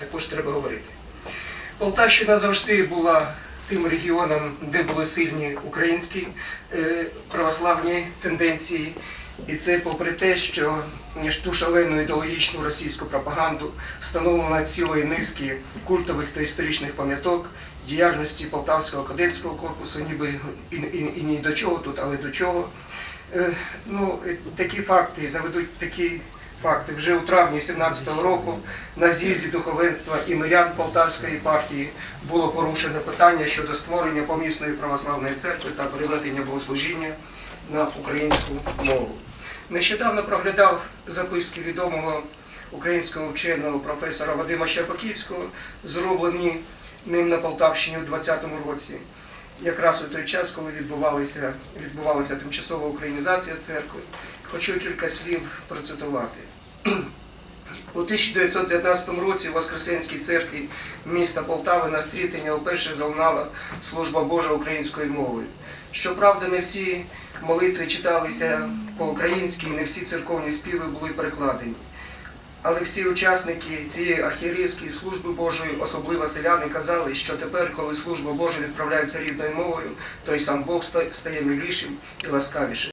також треба говорити. Полтавщина завжди була тим регіоном, де були сильні українські е, православні тенденції. І це попри те, що ту шалену ідеологічну російську пропаганду встановлено цілої низки культових та історичних пам'яток діяльності Полтавського кадетського корпусу, ніби і, і, і ні до чого тут, але до чого. Е, ну, такі факти наведуть такі факти. Вже у травні 17-го року на з'їзді духовенства і мирян Полтавської партії було порушено питання щодо створення помісної православної церкви та переведення богослужіння на українську мову. Нещодавно проглядав записки відомого українського вченого професора Вадима Щербаківського, зроблені ним на Полтавщині у 20-му році якраз у той час, коли відбувалася, відбувалася тимчасова українізація церкви. Хочу кілька слів процитувати. У 1919 році в Воскресенській церкві міста Полтави на стрітення вперше залунала служба Божа українською мовою. Щоправда, не всі молитви читалися по-українськи, не всі церковні співи були перекладені. Але всі учасники цієї архієрейської служби Божої, особливо селяни, казали, що тепер, коли служба Божа відправляється рідною мовою, той сам Бог стає милішим і ласкавішим.